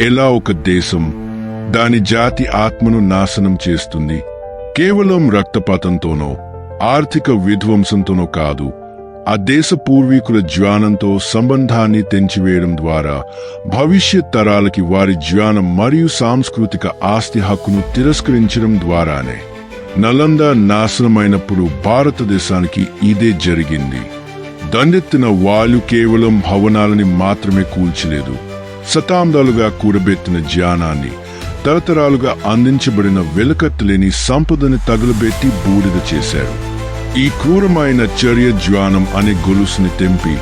ఎలా ఒక దేశం దాని జాతి ఆత్మను నాశనం చేస్తుంది. కేవలం రక్తపాతంతోనో ఆర్థిక విధ్వంసంతోనో కాదు ఆ దేశ పూర్వీకుల జ్ఞానంతో సంబంధాన్ని తెంచివేయడం ద్వారా భవిష్యత్ తరాలకి వారి జ్ఞానం మరియు సాంస్కృతిక ఆస్తి హక్కును తిరస్కరించడం ద్వారానే. నలంద నాశనమైనప్పుడు భారతదేశానికి ఇదే జరిగింది. దండెత్తిన వాళ్ళు కేవలం భవనాలని మాత్రమే కూల్చలేదు. శతాబ్దాలుగా కూడబెట్టిన జ్ఞానాన్ని తరతరాలుగా అందించబడిన వెలకట్టలేని సంపదని తగులబెట్టి బూడిద చేశారు ఈ క్రూరమైన చర్య జ్వానం అనే గొలుసుని తెంపి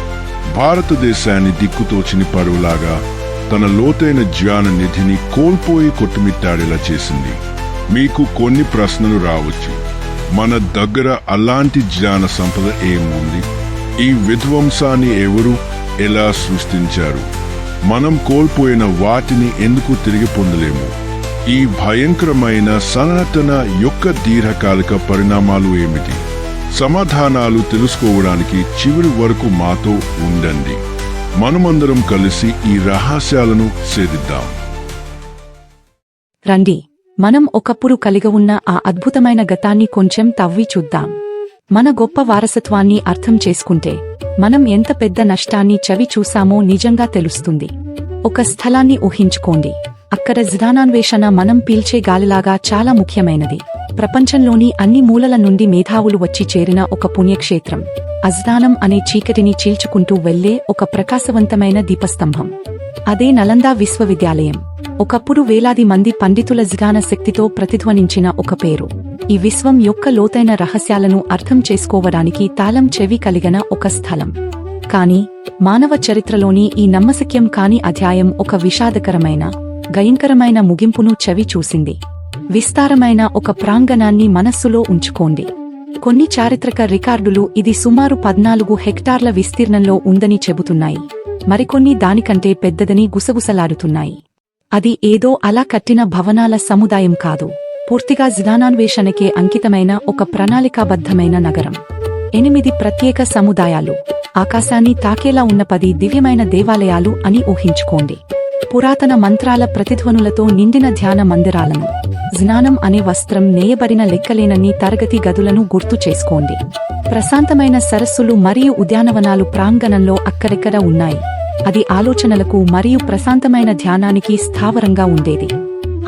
భారతదేశాన్ని దిక్కుతోచిన పరువులాగా తన లోతైన జ్ఞాన నిధిని కోల్పోయి కొట్టుమిట్టాడేలా చేసింది. మీకు కొన్ని ప్రశ్నలు రావచ్చు. మన దగ్గర అలాంటి జ్ఞాన సంపద ఏముంది? ఈ విధ్వంసాన్ని ఎవరు ఎలా సృష్టించారు? మనం కోల్పోయిన వాటిని ఎందుకు తిరిగి పొందలేము? ఈ భయంకరమైన సనాతన యొక్క దీర్ఘకాలిక పరిణామాలు ఏమిటి? సమాధానాలు తెలుసుకోవడానికి చివరి వరకు మాతో ఉండండి. మనమందరం కలిసి ఈ రహస్యాలను సేదిద్దాం రండి మనం ఒకప్పుడు కలిగి ఉన్న ఆ అద్భుతమైన గతాన్ని కొంచెం తవ్వి చూద్దాం. మన గొప్ప వారసత్వాన్ని అర్థం చేసుకుంటే మనం ఎంత పెద్ద నష్టాన్ని చవి చూసామో నిజంగా తెలుస్తుంది. ఒక స్థలాన్ని ఊహించుకోండి. అక్కడ జ్ఞానాన్వేషణ మనం పీల్చే గాలిలాగా చాలా ముఖ్యమైనది. ప్రపంచంలోని అన్ని మూలల నుండి మేధావులు వచ్చి చేరిన ఒక పుణ్యక్షేత్రం. అజ్ఞానం అనే చీకటిని చీల్చుకుంటూ వెళ్ళే ఒక ప్రకాశవంతమైన దీపస్తంభం. అదే నలందా విశ్వవిద్యాలయం. ఒకప్పుడు వేలాది మంది పండితుల జ్ఞాన శక్తితో ప్రతిధ్వనించిన ఒక పేరు. ఈ విశ్వం యొక్క లోతైన రహస్యాలను అర్థం చేసుకోవడానికి తాళం చెవి కలిగిన ఒక స్థలం. కాని మానవ చరిత్రలోని ఈ నమ్మశక్యం కాని అధ్యాయం ఒక విషాదకరమైన భయంకరమైన ముగింపును చెవి చూసింది. విస్తారమైన ఒక ప్రాంగణాన్ని మనస్సులో ఉంచుకోండి. కొన్ని చారిత్రక రికార్డులు ఇది సుమారు పద్నాలుగు హెక్టార్ల విస్తీర్ణంలో ఉందని చెబుతున్నాయి. మరికొన్ని దానికంటే పెద్దదని గుసగుసలాడుతున్నాయి. అది ఏదో అలా కట్టిన భవనాల సముదాయం కాదు. పూర్తిగా జ్ఞానాన్వేషణకే అంకితమైన ఒక ప్రణాళికాబద్ధమైన నగరం. ఎనిమిది ప్రత్యేక సముదాయాలు. ఆకాశాన్ని తాకేలా ఉన్న పది దివ్యమైన దేవాలయాలు అని ఊహించుకోండి. పురాతన మంత్రాల ప్రతిధ్వనులతో నిండిన ధ్యాన మందిరాలను. జ్ఞానం అనే వస్త్రం నేయబడిన లెక్కలేనన్ని తరగతి గదులను గుర్తు చేసుకోండి. ప్రశాంతమైన సరస్సులు మరియు ఉద్యానవనాలు ప్రాంగణంలో అక్కడెక్కడ ఉన్నాయి? అది ఆలోచనలకు మరియు ప్రశాంతమైన ధ్యానానికి స్థావరంగా ఉండేది.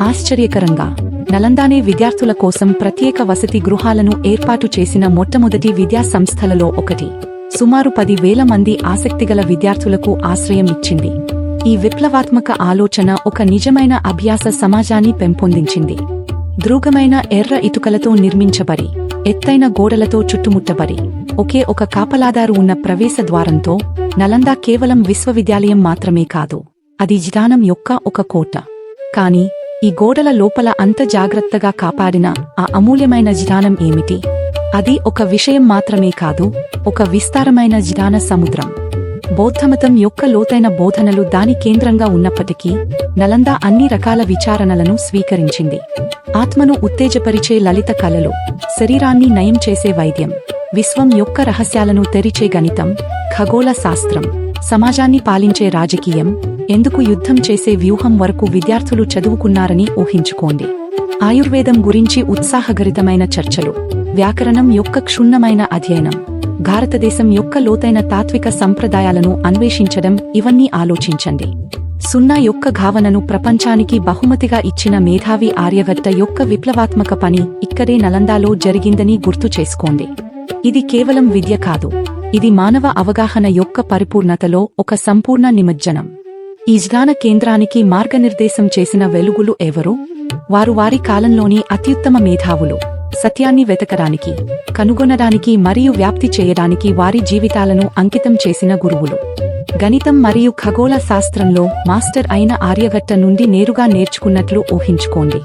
ఆశ్చర్యకరంగా నలందానే విద్యార్థుల కోసం ప్రత్యేక వసతి గృహాలను ఏర్పాటు చేసిన మొట్టమొదటి విద్యా సంస్థలలో ఒకటి. సుమారు పది వేల మంది ఆసక్తిగల విద్యార్థులకు ఆశ్రయం ఇచ్చింది. ఈ విప్లవాత్మక ఆలోచన ఒక నిజమైన అభ్యాస సమాజాన్ని పెంపొందించింది. దృఢమైన ఎర్ర ఇటుకలతో నిర్మించబడి ఎత్తైన గోడలతో చుట్టుముట్టబడి ఒకే ఒక కాపలాదారు ఉన్న ప్రవేశ ద్వారంతో నలందా కేవలం విశ్వవిద్యాలయం మాత్రమే కాదు అది జ్ఞానం యొక్క ఒక కోట. కానీ ఈ గోడల లోపల అంత జాగ్రత్తగా కాపాడిన ఆ అమూల్యమైన జ్ఞానం ఏమిటి? అది ఒక విషయం మాత్రమే కాదు ఒక విస్తారమైన జ్ఞాన సముద్రం. బౌద్ధమతం యొక్క లోతైన బోధనలు దాని కేంద్రంగా ఉన్నప్పటికీ నలందా అన్ని రకాల విచారణలను స్వీకరించింది. ఆత్మను ఉత్తేజపరిచే లలిత కళలు శరీరాన్ని నయం చేసే వైద్యం విశ్వం యొక్క రహస్యాలను తెరిచే గణితం ఖగోళ శాస్త్రం. సమాజాన్ని పాలించే రాజకీయం ఎందుకు యుద్ధం చేసే వ్యూహం వరకు విద్యార్థులు చదువుకున్నారని ఊహించుకోండి. ఆయుర్వేదం గురించి ఉత్సాహగరితమైన చర్చలు వ్యాకరణం యొక్క క్షుణ్ణమైన అధ్యయనం భారతదేశం యొక్క లోతైన తాత్విక సంప్రదాయాలను అన్వేషించడం ఇవన్నీ ఆలోచించండి. సున్నా యొక్క భావనను ప్రపంచానికి బహుమతిగా ఇచ్చిన మేధావి ఆర్యవర్త యొక్క విప్లవాత్మక పని ఇక్కడే నలందాలో జరిగిందని గుర్తు చేసుకోండి. ఇది కేవలం విద్య కాదు. ఇది మానవ అవగాహన యొక్క పరిపూర్ణతలో ఒక సంపూర్ణ నిమజ్జనం. ఈ జ్ఞాన కేంద్రానికి మార్గనిర్దేశం చేసిన వెలుగులు ఎవరు? వారు వారి కాలంలోని అత్యుత్తమ మేధావులు. సత్యాన్ని వెతకడానికి కనుగొనడానికి మరియు వ్యాప్తి చేయడానికి వారి జీవితాలను అంకితం చేసిన గురువులు. గణితం మరియు ఖగోళ శాస్త్రంలో మాస్టర్ అయిన ఆర్యభట్ట నుండి నేరుగా నేర్చుకున్నట్లు ఊహించుకోండి.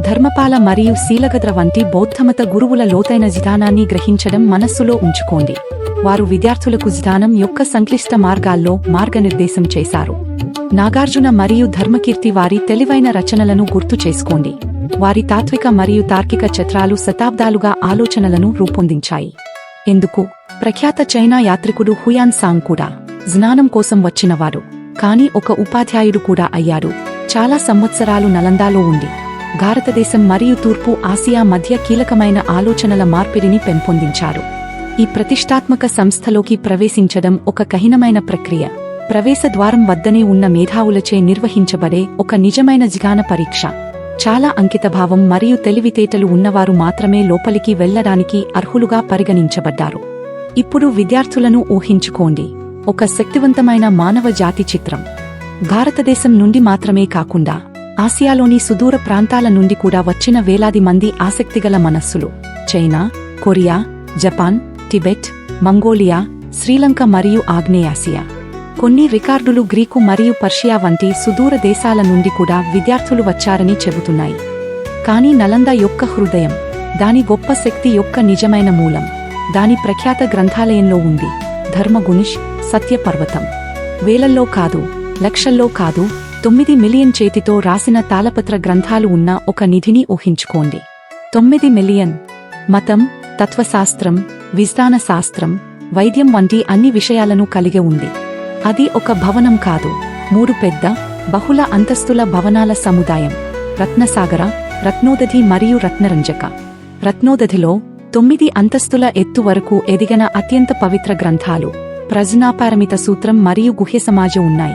ధర్మపాల మరియు శీలగద్ర వంటి బౌద్ధమత గురువుల లోతైన విధానాన్ని గ్రహించడం మనస్సులో ఉంచుకోండి. వారు విద్యార్థులకు జ్ఞానం యొక్క సంక్లిష్ట మార్గాల్లో మార్గనిర్దేశం చేశారు. నాగార్జున మరియు ధర్మకీర్తి వారి తెలివైన రచనలను గుర్తు చేసుకోండి. వారి తాత్విక మరియు తార్కిక చిత్రాలు శతాబ్దాలుగా ఆలోచనలను రూపొందించాయి. ఎందుకు ప్రఖ్యాత చైనా యాత్రికుడు హుయాన్ సాంగ్ కూడా జ్ఞానం కోసం వచ్చినవాడు కాని ఒక ఉపాధ్యాయుడు కూడా అయ్యాడు. చాలా సంవత్సరాలు నలందాలో ఉంది భారతదేశం మరియు తూర్పు ఆసియా మధ్య కీలకమైన ఆలోచనల మార్పిడిని పెంపొందించారు. ఈ ప్రతిష్టాత్మక సంస్థలోకి ప్రవేశించడం ఒక కఠినమైన ప్రక్రియ. ప్రవేశ ద్వారం వద్దనే ఉన్న మేధావులచే నిర్వహించబడే ఒక నిజమైన జ్ఞాన పరీక్ష. చాలా అంకితభావం మరియు తెలివితేటలు ఉన్నవారు మాత్రమే లోపలికి వెళ్ళడానికి అర్హులుగా పరిగణించబడ్డారు. ఇప్పుడు విద్యార్థులను ఊహించుకోండి. ఒక శక్తివంతమైన మానవ జాతి చిత్రం. భారతదేశం నుండి మాత్రమే కాకుండా ఆసియాలోని సుదూర ప్రాంతాల నుండి కూడా వచ్చిన వేలాది మంది ఆసక్తిగల మనస్సులు. China Korea Japan Tibet Mongolia Sri Lanka మరియు ఆగ్నేయాసియా. కొన్ని రికార్డులు గ్రీకు మరియు పర్షియా వంటి సుదూర దేశాల నుండి కూడా విద్యార్థులు వచ్చారని చెబుతున్నాయి. కాని నలంద యొక్క హృదయం దాని గొప్ప శక్తి యొక్క నిజమైన మూలం దాని ప్రఖ్యాత గ్రంథాలయంలో ఉంది. ధర్మగునిష్ సత్యపర్వతం. వేలల్లో కాదు లక్షల్లో కాదు తొమ్మిది మిలియన్ చేతితో రాసిన తాళపత్ర గ్రంథాలు ఉన్న ఒక నిధిని ఊహించుకోండి. తొమ్మిది మిలియన్. మతం తత్వశాస్త్రం విజ్ఞాన శాస్త్రం వైద్యం వంటి అన్ని విషయాలను కలిగి ఉంది. అది ఒక భవనం కాదు. మూడు పెద్ద బహుళ అంతస్తుల భవనాల సముదాయం. రత్నసాగర రత్నోదధి మరియు రత్నరంజక. రత్నోదధిలో తొమ్మిది అంతస్తుల ఎత్తు వరకు ఎదిగిన అత్యంత పవిత్ర గ్రంథాలు ప్రజనాపారమిత సూత్రం మరియు గుహ్య సమాజం ఉన్నాయి.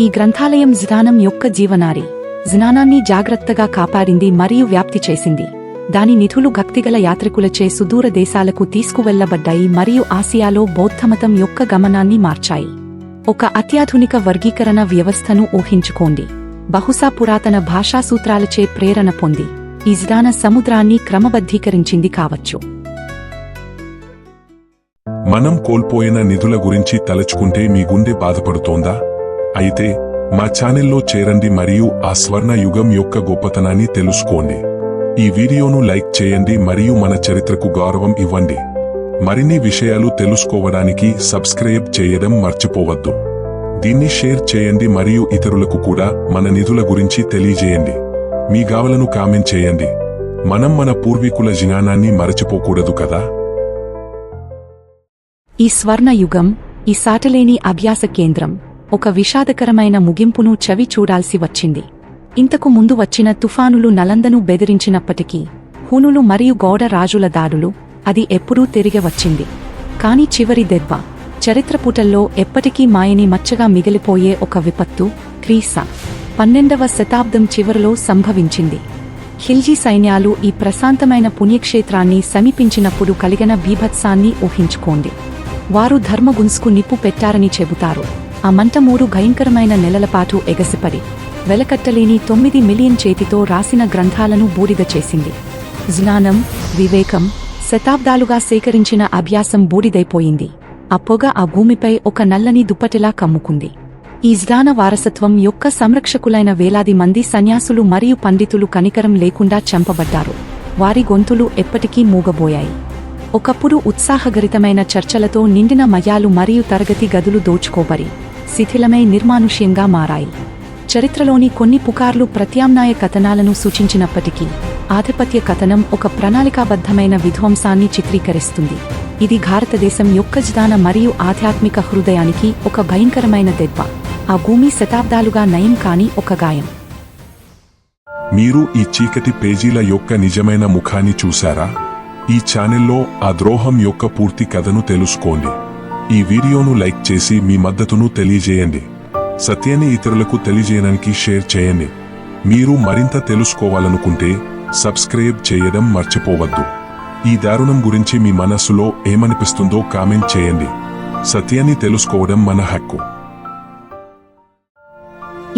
ఈ గ్రంథాలయం జ్ఞానం యొక్క జీవనారి. జ్ఞానాన్ని జాగ్రత్తగా కాపాడింది మరియు వ్యాప్తి చేసింది. దాని నిధులు భక్తిగల యాత్రికులచే సుదూర దేశాలకు తీసుకువెళ్ళబడ్డాయి మరియు ఆసియాలో బౌద్ధమతం యొక్క గమనాన్ని మార్చాయి. ఒక అత్యాధునిక వర్గీకరణ వ్యవస్థను ఊహించుకోండి. బహుశా పురాతన భాషా సూత్రాలచే ప్రేరణ పొంది. ఇజ్రాన సముద్రాన్ని క్రమబద్ధీకరించింది కావచ్చు. మనం కోల్పోయిన నిధుల గురించి తలుచుకుంటే మీ గుండె బాధపడుతోందా? అయితే మా ఛానెల్లో చేరండి మరియు ఆ స్వర్ణ యుగం యొక్క గొప్పతనాన్ని తెలుసుకోండి. ఈ వీడియోను లైక్ చేయండి మరియు మన చరిత్రకు గౌరవం ఇవ్వండి. మరిన్ని విషయాలు తెలుసుకోవడానికి సబ్స్క్రైబ్ చేయడం మర్చిపోవద్దు. దీన్ని షేర్ చేయండి మరియు ఇతరులకు కూడా మన నిధుల గురించి తెలియజేయండి. మీ గావలను కామెంట్ చేయండి. మనం మన పూర్వీకుల జ్ఞానాన్ని మరచిపోకూడదు కదా? ఈ స్వర్ణ యుగం ఈ సాటలేని అభ్యాస కేంద్రం ఒక విషాదకరమైన ముగింపును చవి చూడాల్సి వచ్చింది. ఇంతకు ముందు వచ్చిన తుఫానులు నలందను బెదిరించినప్పటికీ హూనులు మరియు గౌడ రాజుల దాడులు అది ఎప్పుడూ తిరిగి వచ్చింది. కాని చివరి దెబ్బ చరిత్రపుటల్లో ఎప్పటికీ మాయని మచ్చగా మిగిలిపోయే ఒక విపత్తు క్రీస. పన్నెండవ శతాబ్దం చివరిలో సంభవించింది. ఖిల్జీ సైన్యాలు ఈ ప్రశాంతమైన పుణ్యక్షేత్రాన్ని సమీపించినప్పుడు కలిగిన బీభత్సాన్ని ఊహించుకోండి. వారు ధర్మగున్స్కు నిప్పు పెట్టారని చెబుతారు. ఆ మంట మూడు భయంకరమైన నెలలపాటు ఎగసిపడి వెలకట్టలేని తొమ్మిది మిలియన్ చేతితో రాసిన గ్రంథాలను బూడిద చేసింది. జ్ఞానం వివేకం శతాబ్దాలుగా సేకరించిన అభ్యాసం బూడిదైపోయింది. ఆ పొగ ఆ భూమిపై ఒక నల్లని దుప్పటిలా కమ్ముకుంది. ఈ జ్ఞాన వారసత్వం యొక్క సంరక్షకులైన వేలాది మంది సన్యాసులు మరియు పండితులు కనికరం లేకుండా చంపబడ్డారు. వారి గొంతులు ఎప్పటికీ మూగబోయాయి. ఒకప్పుడు ఉత్సాహగరితమైన చర్చలతో నిండిన మయాలు మరియు తరగతి గదులు దోచుకోబరి శిథిలమై నిర్మానుష్యంగా మారాయి. చరిత్రలోని కొన్ని పుకార్లు ప్రత్యామ్నాయ కథనాలను సూచించినప్పటికీ ఆధిపత్య కథనం ఒక ప్రణాళికాబద్ధమైన విధ్వంసాన్ని చిత్రీకరిస్తుంది. ఇది భారతదేశం యొక్క జ్ఞాన మరియు ఆధ్యాత్మిక హృదయానికి ఒక భయంకరమైన దెబ్బ. ఆ భూమి శతాబ్దాలుగా నయం కాని ఒక గాయం. మీరు ఈ చీకటి పేజీల యొక్క నిజమైన ముఖాన్ని చూశారా? ఈ ఛానెల్లో ఆ ద్రోహం యొక్క పూర్తి కథను తెలుసుకోండి. ఈ వీడియోను లైక్ చేసి మీ మద్దతును తెలియజేయండి. సత్యాన్ని ఇతరులకు తెలియజేయడానికి షేర్ చేయండి. మీరు మరింత తెలుసుకోవాలనుకుంటే సబ్స్క్రైబ్ చేయడం మర్చిపోవద్దు. ఈ దారుణం గురించి మీ మనస్సులో ఏమనిపిస్తుందో కామెంట్ చేయండి. సత్యాన్ని తెలుసుకోవడం మన హక్కు.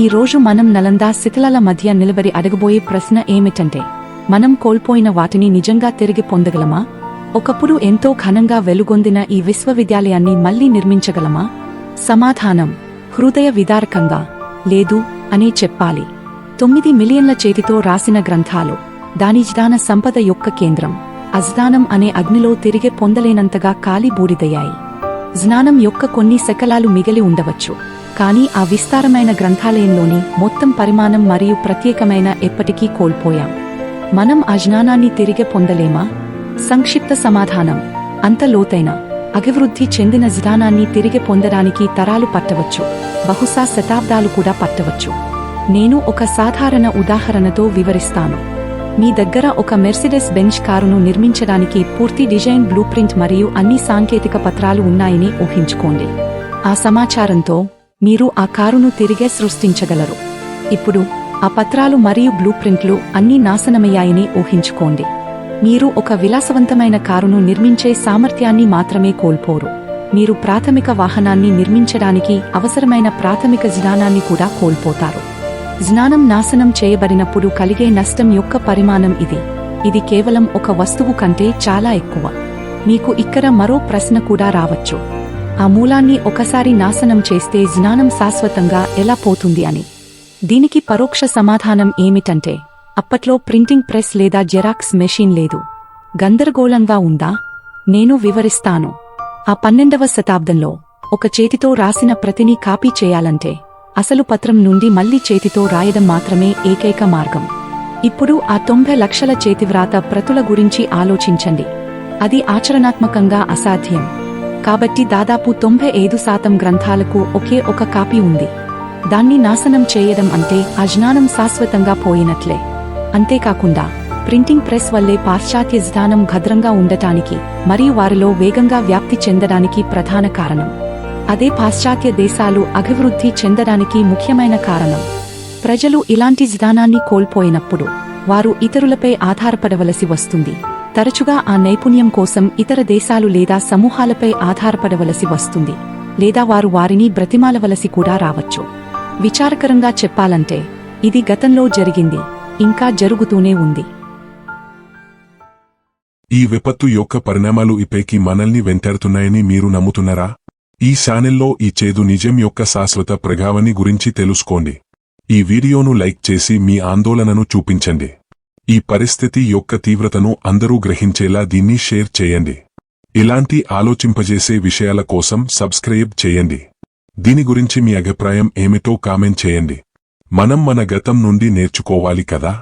ఈ రోజు మనం నలందా శిథిలాల మధ్య నిలబడి అడగబోయే ప్రశ్న ఏమిటంటే మనం కోల్పోయిన వాటిని నిజంగా తిరిగి పొందగలమా? ఒకప్పుడు ఎంతో ఘనంగా వెలుగొందిన ఈ విశ్వవిద్యాలయాన్ని మళ్ళీ నిర్మించగలమా? సమాధానం. హృదయ విదారకంగా లేదు అనే చెప్పాలి. తొమ్మిది మిలియన్ల చేతితో రాసిన గ్రంథాలు దాని జ్ఞాన సంపద యొక్క కేంద్రం. అజ్ఞానం అనే అగ్నిలో తిరిగి పొందలేనంతగా కాలి బూడిదయ్యాయి. జ్ఞానం యొక్క కొన్ని శకలాలు మిగిలి ఉండవచ్చు. కానీ ఆ విస్తారమైన గ్రంథాలయంలోని మొత్తం పరిమాణం మరియు ప్రత్యేకమైన ఎప్పటికీ కోల్పోయాం. మనం ఆ జ్ఞానాన్ని తిరిగి పొందలేమా? సంక్షిప్త సమాధానం. అంత లోతైన. అభివృద్ధి చెందిన విధానాన్ని తిరిగి పొందడానికి తరాలు పట్టవచ్చు. బహుశా శతాబ్దాలు కూడా పట్టవచ్చు. నేను ఒక సాధారణ ఉదాహరణతో వివరిస్తాను. మీ దగ్గర ఒక మెర్సిడెస్ బెంచ్ కారును నిర్మించడానికి పూర్తి డిజైన్ బ్లూప్రింట్ మరియు అన్ని సాంకేతిక పత్రాలు ఉన్నాయని ఊహించుకోండి. ఆ సమాచారంతో మీరు ఆ కారును తిరిగే సృష్టించగలరు. ఇప్పుడు ఆ పత్రాలు మరియు బ్లూ ప్రింట్లు అన్నీ నాశనమయ్యాయని ఊహించుకోండి. మీరు ఒక విలాసవంతమైన కారును నిర్మించే సామర్థ్యాన్ని మాత్రమే కోల్పోరు. మీరు ప్రాథమిక వాహనాన్ని నిర్మించడానికి అవసరమైన ప్రాథమిక జ్ఞానాన్ని కూడా కోల్పోతారు. జ్ఞానం నాశనం చేయబడినప్పుడు కలిగే నష్టం యొక్క పరిమాణం ఇది. ఇది కేవలం ఒక వస్తువు కంటే చాలా ఎక్కువ. మీకు ఇక్కడ మరో ప్రశ్న కూడా రావచ్చు. ఆ మూలాన్ని ఒకసారి నాశనం చేస్తే జ్ఞానం శాశ్వతంగా ఎలా పోతుంది అని. దీనికి పరోక్ష సమాధానం ఏమిటంటే అప్పట్లో ప్రింటింగ్ ప్రెస్ లేదా జెరాక్స్ మెషిన్ లేదు. గందరగోళంగా ఉందా? నేను వివరిస్తాను. ఆ పన్నెండవ శతాబ్దంలో ఒక చేతితో రాసిన ప్రతిని కాపీ చేయాలంటే అసలు పత్రం నుండి మళ్ళీ చేతితో రాయడం మాత్రమే ఏకైక మార్గం. ఇప్పుడు ఆ తొంభై లక్షల చేతివ్రాత ప్రతుల గురించి ఆలోచించండి. అది ఆచరణాత్మకంగా అసాధ్యం. కాబట్టి దాదాపు తొంభై ఐదు శాతం గ్రంథాలకు ఒకే ఒక కాపీ ఉంది. దాన్ని నాశనం చేయడం అంటే అజ్ఞానం శాశ్వతంగా పోయినట్లే. అంతేకాకుండా ప్రింటింగ్ ప్రెస్ వల్లే పాశ్చాత్య విధానం భద్రంగా ఉండటానికి మరియు వారిలో వేగంగా వ్యాప్తి చెందడానికి ప్రధాన కారణం. అదే పాశ్చాత్య దేశాలు అభివృద్ధి చెందడానికి ముఖ్యమైన కారణం. ప్రజలు ఇలాంటి విధానాన్ని కోల్పోయినప్పుడు వారు ఇతరులపై ఆధారపడవలసి వస్తుంది. తరచుగా ఆ నైపుణ్యం కోసం ఇతర దేశాలు లేదా సమూహాలపై ఆధారపడవలసి వస్తుంది లేదా వారు వారిని బ్రతిమాలవలసి కూడా రావచ్చు. విచారకరంగా చెప్పాలంటే ఇది గతంలో జరిగింది. ఇంకా జరుగుతూనే ఉంది. ఈ విపత్తు యొక్క పరిణామాలు ఇప్పటికీ మనల్ని వెంటాడుతున్నాయని మీరు నమ్ముతున్నారా? ఈ ఛానెల్లో ఈ చేదు నిజం యొక్క శాశ్వత ప్రభావాన్ని గురించి తెలుసుకోండి. ఈ వీడియోను లైక్ చేసి మీ ఆందోళనను చూపించండి. ఈ పరిస్థితి యొక్క తీవ్రతను అందరూ గ్రహించేలా దీన్ని షేర్ చేయండి. ఇలాంటి ఆలోచింపజేసే విషయాల కోసం సబ్స్క్రైబ్ చేయండి. దీని గురించి మీ అభిప్రాయం ఏమిటో కామెంట్ చేయండి. మనం మన గతం నుండి నేర్చుకోవాలి కదా?